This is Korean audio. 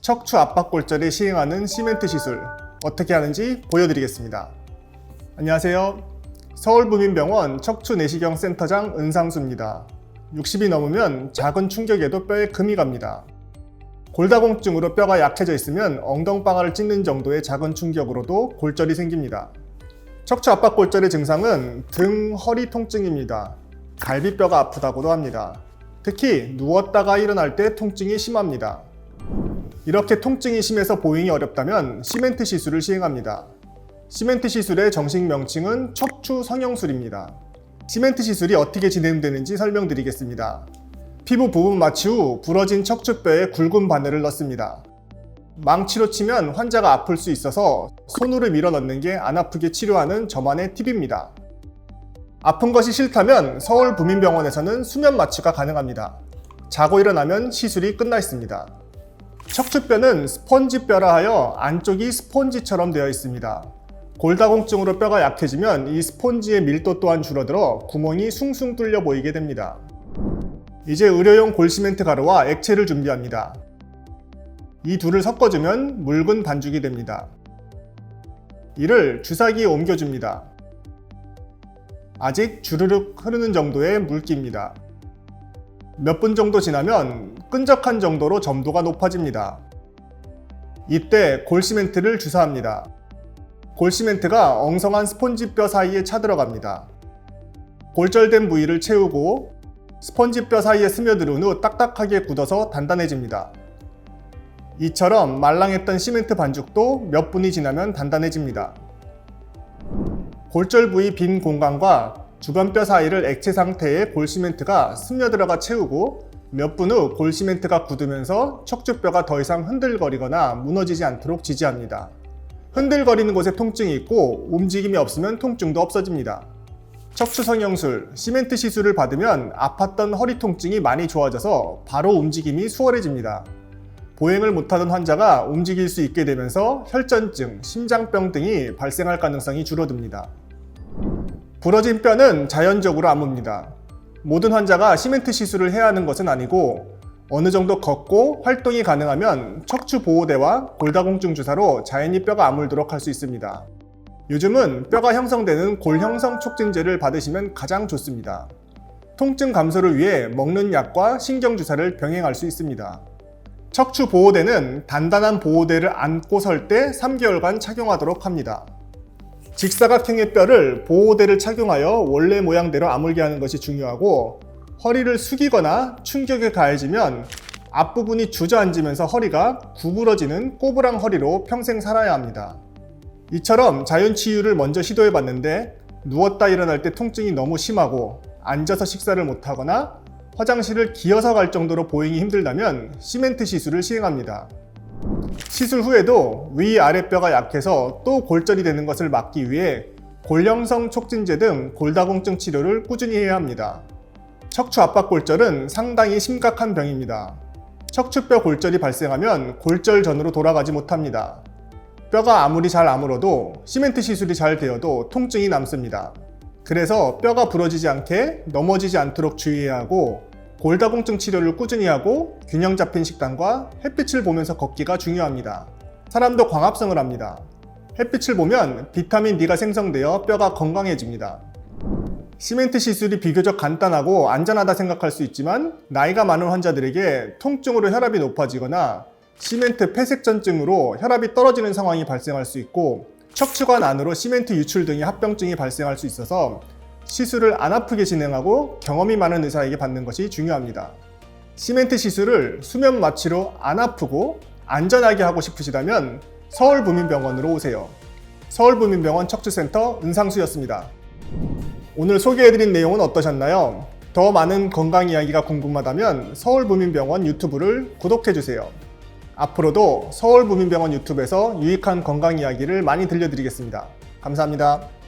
척추 압박 골절에 시행하는 시멘트 시술 어떻게 하는지 보여드리겠습니다. 안녕하세요. 서울부민병원 척추내시경 센터장 은상수입니다. 60이 넘으면 작은 충격에도 뼈에 금이 갑니다. 골다공증으로 뼈가 약해져 있으면 엉덩방아를 찢는 정도의 작은 충격으로도 골절이 생깁니다. 척추 압박 골절의 증상은 등, 허리 통증입니다. 갈비뼈가 아프다고도 합니다. 특히 누웠다가 일어날 때 통증이 심합니다. 이렇게 통증이 심해서 보행이 어렵다면 시멘트 시술을 시행합니다. 시멘트 시술의 정식 명칭은 척추 성형술입니다. 시멘트 시술이 어떻게 진행되는지 설명드리겠습니다. 피부 부분 마취 후 부러진 척추뼈에 굵은 바늘을 넣습니다. 망치로 치면 환자가 아플 수 있어서 손으로 밀어 넣는 게 안 아프게 치료하는 저만의 팁입니다. 아픈 것이 싫다면 서울 부민병원에서는 수면 마취가 가능합니다. 자고 일어나면 시술이 끝나 있습니다. 척추뼈는 스펀지뼈라 하여 안쪽이 스폰지처럼 되어 있습니다. 골다공증으로 뼈가 약해지면 이 스폰지의 밀도 또한 줄어들어 구멍이 숭숭 뚫려 보이게 됩니다. 이제 의료용 골시멘트 가루와 액체를 준비합니다. 이 둘을 섞어주면 묽은 반죽이 됩니다. 이를 주사기에 옮겨줍니다. 아직 주르륵 흐르는 정도의 물기입니다. 몇 분 정도 지나면 끈적한 정도로 점도가 높아집니다. 이때 골시멘트를 주사합니다. 골시멘트가 엉성한 스폰지뼈 사이에 차들어갑니다. 골절된 부위를 채우고 스펀지뼈 사이에 스며들은 후 딱딱하게 굳어서 단단해집니다. 이처럼 말랑했던 시멘트 반죽도 몇 분이 지나면 단단해집니다. 골절 부위 빈 공간과 주변 뼈 사이를 액체 상태의 골시멘트가 스며들어가 채우고 몇 분 후 골시멘트가 굳으면서 척추뼈가 더 이상 흔들거리거나 무너지지 않도록 지지합니다. 흔들거리는 곳에 통증이 있고 움직임이 없으면 통증도 없어집니다. 척추 성형술, 시멘트 시술을 받으면 아팠던 허리 통증이 많이 좋아져서 바로 움직임이 수월해집니다. 보행을 못하던 환자가 움직일 수 있게 되면서 혈전증, 심장병 등이 발생할 가능성이 줄어듭니다. 부러진 뼈는 자연적으로 아뭅니다. 모든 환자가 시멘트 시술을 해야 하는 것은 아니고 어느 정도 걷고 활동이 가능하면 척추 보호대와 골다공증 주사로 자연히 뼈가 아물도록 할 수 있습니다. 요즘은 뼈가 형성되는 골형성 촉진제를 받으시면 가장 좋습니다. 통증 감소를 위해 먹는 약과 신경 주사를 병행할 수 있습니다. 척추 보호대는 단단한 보호대를 안고 설 때 3개월간 착용하도록 합니다. 직사각형의 뼈를 보호대를 착용하여 원래 모양대로 아물게 하는 것이 중요하고 허리를 숙이거나 충격에 가해지면 앞부분이 주저앉으면서 허리가 구부러지는 꼬부랑 허리로 평생 살아야 합니다. 이처럼 자연치유를 먼저 시도해 봤는데 누웠다 일어날 때 통증이 너무 심하고 앉아서 식사를 못하거나 화장실을 기어서 갈 정도로 보행이 힘들다면 시멘트 시술을 시행합니다. 시술 후에도 위 아랫뼈가 약해서 또 골절이 되는 것을 막기 위해 골형성 촉진제 등 골다공증 치료를 꾸준히 해야 합니다. 척추 압박 골절은 상당히 심각한 병입니다. 척추뼈 골절이 발생하면 골절 전으로 돌아가지 못합니다. 뼈가 아무리 잘 아물어도 시멘트 시술이 잘 되어도 통증이 남습니다. 그래서 뼈가 부러지지 않게 넘어지지 않도록 주의해야 하고 골다공증 치료를 꾸준히 하고 균형 잡힌 식단과 햇빛을 보면서 걷기가 중요합니다. 사람도 광합성을 합니다. 햇빛을 보면 비타민 D가 생성되어 뼈가 건강해집니다. 시멘트 시술이 비교적 간단하고 안전하다 생각할 수 있지만 나이가 많은 환자들에게 통증으로 혈압이 높아지거나 시멘트 폐색전증으로 혈압이 떨어지는 상황이 발생할 수 있고 척추관 안으로 시멘트 유출 등의 합병증이 발생할 수 있어서 시술을 안 아프게 진행하고 경험이 많은 의사에게 받는 것이 중요합니다. 시멘트 시술을 수면 마취로 안 아프고 안전하게 하고 싶으시다면 서울부민병원으로 오세요. 서울부민병원 척추센터 은상수였습니다. 오늘 소개해드린 내용은 어떠셨나요? 더 많은 건강 이야기가 궁금하다면 서울부민병원 유튜브를 구독해주세요. 앞으로도 서울부민병원 유튜브에서 유익한 건강 이야기를 많이 들려드리겠습니다. 감사합니다.